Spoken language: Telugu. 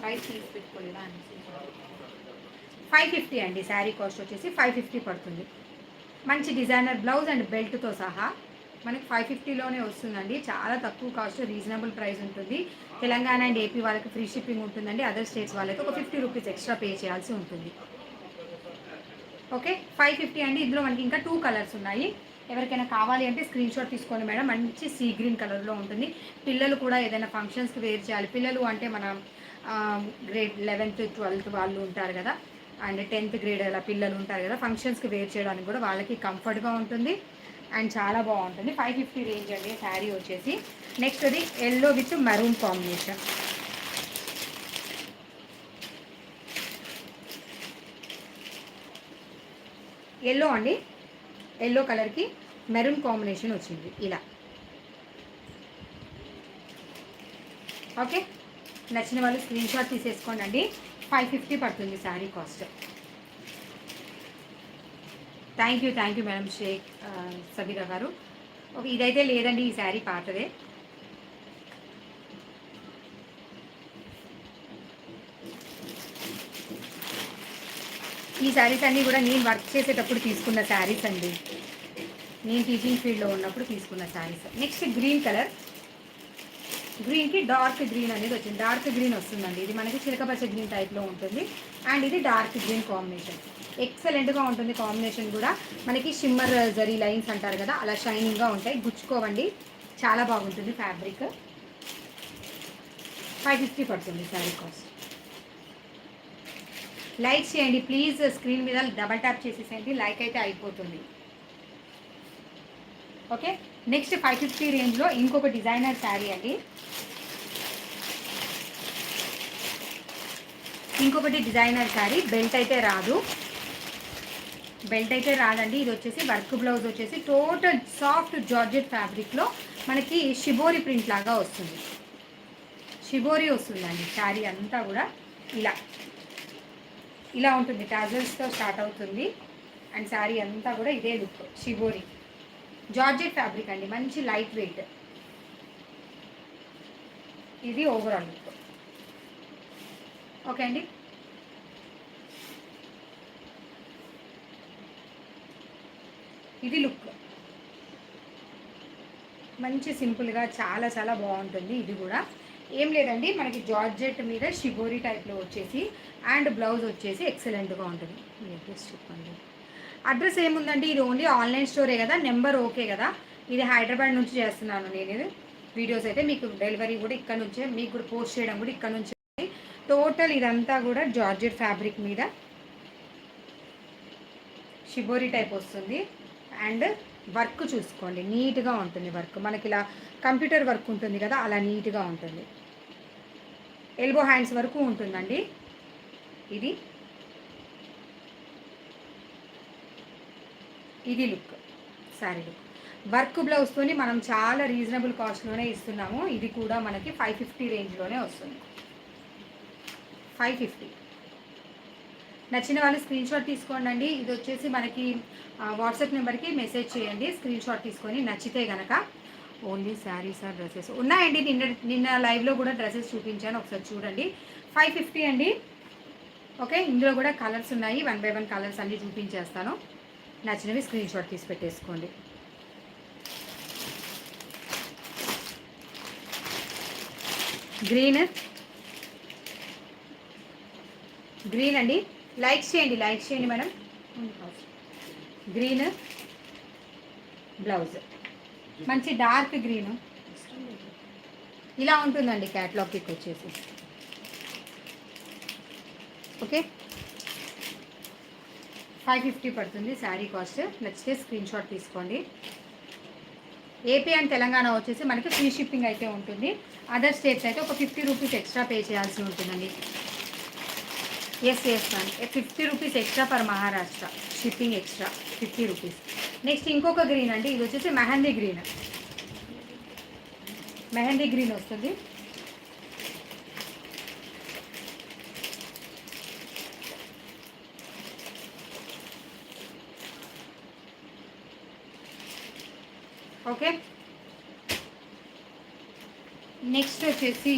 ప్రైస్ తీసి పెట్టుకోలేదా ఫైవ్ ఫిఫ్టీ అండి శారీ కాస్ట్ వచ్చేసి ఫైవ్ ఫిఫ్టీ పడుతుంది. మంచి డిజైనర్ బ్లౌజ్ అండ్ బెల్ట్తో సహా మనకి ఫైవ్ ఫిఫ్టీలోనే వస్తుందండి. చాలా తక్కువ కాస్ట్ రీజనబుల్ ప్రైస్ ఉంటుంది. తెలంగాణ అండ్ ఏపీ వాళ్ళకి ఫ్రీ షిప్పింగ్ ఉంటుందండి. అదర్ స్టేట్స్ వాళ్ళకి ఒక ఫిఫ్టీ రూపీస్ ఎక్స్ట్రా పే చేయాల్సి ఉంటుంది. ఓకే ఫైవ్ ఫిఫ్టీ అండి. ఇందులో మనకి ఇంకా టూ కలర్స్ ఉన్నాయి. ఎవరికైనా కావాలి అంటే స్క్రీన్ షాట్ తీసుకోండి మేడం. మంచి సీ గ్రీన్ కలర్లో ఉంటుంది. పిల్లలు కూడా ఏదైనా ఫంక్షన్స్కి వేర్ చేయాలి. పిల్లలు అంటే మన గ్రేడ్ లెవెన్త్ ట్వెల్త్ వాళ్ళు ఉంటారు కదా. అండ్ టెన్త్ గ్రేడ్ అలా పిల్లలు ఉంటారు కదా. ఫంక్షన్స్కి వేర్ చేయడానికి కూడా వాళ్ళకి కంఫర్ట్గా ఉంటుంది. అండ్ చాలా బాగుంటుంది. ఫైవ్ ఫిఫ్టీ రేంజ్ అండి శారీ వచ్చేసి. నెక్స్ట్ అది yellow with maroon combination yellow అండి. ఎల్లో కలర్కి మెరూన్ కాంబినేషన్ వచ్చింది. ఇలా. ఓకే నచ్చిన వాళ్ళు స్క్రీన్ షాట్ తీసేసుకోండి అండి ఫైవ్ ఫిఫ్టీ పడుతుంది sari cost thank you thank you madam Shaik Sabira garu. Okay ఇదైతే లేదండి ఈ శారీ పాతదే. ఈ శారీస్ అన్నీ కూడా నేను వర్క్ చేసేటప్పుడు తీసుకున్న శారీస్ అండి. నేను టీచింగ్ ఫీల్డ్లో ఉన్నప్పుడు తీసుకున్న శారీస్ నెక్స్ట్ గ్రీన్ కలర్ గ్రీన్కి డార్క్ గ్రీన్ అనేది వచ్చింది. డార్క్ గ్రీన్ వస్తుందండి. ఇది మనకి చిలకపచ్చ గ్రీన్ టైప్లో ఉంటుంది. అండ్ ఇది డార్క్ గ్రీన్ కాంబినేషన్ ఎక్సలెంట్గా ఉంటుంది కాంబినేషన్ కూడా. మనకి షిమ్మర్ జరీ లైన్స్ అంటారు కదా అలా షైనింగ్గా ఉంటాయి. గుచ్చుకోవండి. చాలా బాగుంటుంది ఫ్యాబ్రిక్ ఫైవ్ ఫిఫ్టీ పడుతుంది శారీ కాస్ట్ లైక్ చేయండి. ప్లీజ్ స్క్రీన్ uh, మీద డబల్ ట్యాప్ చేసేసేయండి. లైక్ అయితే అయిపోతుంది. ఓకే? నెక్స్ట్ ఫైవ్ ఫిఫ్టీ రేంజ్లో ఇంకొక డిజైనర్ శారీ అండి. ఇంకొకటి డిజైనర్ శారీ బెల్ట్ అయితే రాదు. బెల్ట్ అయితే రాదండి. ఇది వచ్చేసి వర్క్ బ్లౌజ్ వచ్చేసి టోటల్ సాఫ్ట్ జార్జెట్ ఫ్యాబ్రిక్లో మనకి షిబోరి ప్రింట్ లాగా వస్తుంది. షిబోరి వస్తుందండి శారీ అంతా కూడా. ఇలా. ఇలా ఉంటుంది. టాజల్స్తో స్టార్ట్ అవుతుంది. అండ్ శారీ అంతా కూడా ఇదే లుక్ షిబోరి. జార్జెట్ ఫ్యాబ్రిక్ అండి మంచి లైట్ వెయిట్. ఇది ఓవరాల్ లుక్ ఓకే అండి? ఇది లుక్ మంచి సింపుల్గా చాలా చాలా బాగుంటుంది ఇది కూడా. ఏం లేదండి మనకి జార్జెట్ మీద షిబోరి టైప్లో వచ్చేసి అండ్ బ్లౌజ్ వచ్చేసి ఎక్సలెంట్గా ఉంటుంది. చెప్పండి. అడ్రస్ ఏముందండి? ఇది ఓన్లీ ఆన్లైన్ స్టోరే కదా? నెంబర్ ఓకే కదా? ఇది హైదరాబాద్ నుంచి చేస్తున్నాను నేను ఇది. వీడియోస్ అయితే మీకు డెలివరీ కూడా ఇక్కడ నుంచే మీకు కూడా పోస్ట్ చేయడం కూడా ఇక్కడ నుంచే. టోటల్ ఇదంతా కూడా జార్జెట్ ఫ్యాబ్రిక్ మీద. షిబోరి టైప్ వస్తుంది. అండ్ వర్క్ చూసుకోండి. నీట్గా ఉంటుంది వర్క్ మనకి ఇలా కంప్యూటర్ వర్క్ ఉంటుంది కదా? అలా నీట్గా ఉంటుంది. ఎల్బో హ్యాండ్స్ వరకు ఉంటుందండి. ఇది. ఇది లుక్ శారీ లుక్. వర్క్ బ్లౌజ్తోని మనం చాలా రీజనబుల్ కాస్ట్లోనే ఇస్తున్నాము. ఇది కూడా మనకి ఫైవ్ ఫిఫ్టీ రేంజ్లోనే వస్తుంది. Five fifty. నచ్చిన వాళ్ళు స్క్రీన్ షాట్ తీసుకోండి అండి ఇది వచ్చేసి మనకి వాట్సాప్ నెంబర్కి మెసేజ్ చేయండి. స్క్రీన్ షాట్ తీసుకొని నచ్చితే గనక ఓన్లీ శారీస్ ఆర్ డ్రెస్సెస్. ఉన్నాయండి. నిన్న నిన్న లైవ్లో కూడా డ్రెస్సెస్ చూపించాను. ఒకసారి చూడండి. ఫైవ్ ఫిఫ్టీ అండి. ఓకే? ఇందులో కూడా కలర్స్ ఉన్నాయి. వన్ బై వన్ కలర్స్ అన్నీ చూపించేస్తాను. నచ్చినవి స్క్రీన్ షాట్ తీసి పెట్టేసుకోండి. గ్రీన్ గ్రీన్ అండి. లైక్ చేయండి లైక్ చేయండి మేడం. గ్రీన్ బ్లౌజ్ మంచి డార్క్ గ్రీన్ ఇలా ఉంటుందండి క్యాట్లాగ్ పిక్ వచ్చేసి. ఓకే ఫైవ్ ఫిఫ్టీ పడుతుంది శారీ కాస్ట్. నచ్చితే స్క్రీన్ షాట్ తీసుకోండి. ఏపీ అండ్ తెలంగాణ వచ్చేసి మనకి ఫ్రీ షిప్పింగ్ అయితే ఉంటుంది. అదర్ స్టేట్స్ అయితే ఒక ఫిఫ్టీ రూపీస్ ఎక్స్ట్రా పే చేయాల్సి ఉంటుందండి. Yes yes ma'am fifty rupees extra per Maharashtra. Shipping extra fifty rupees. Next ఇంకొక గ్రీన్ అండి. ఇది వచ్చేసి మెహందీ గ్రీన్ మెహందీ గ్రీన్ వస్తుంది. ఓకే నెక్స్ట్ వచ్చేసి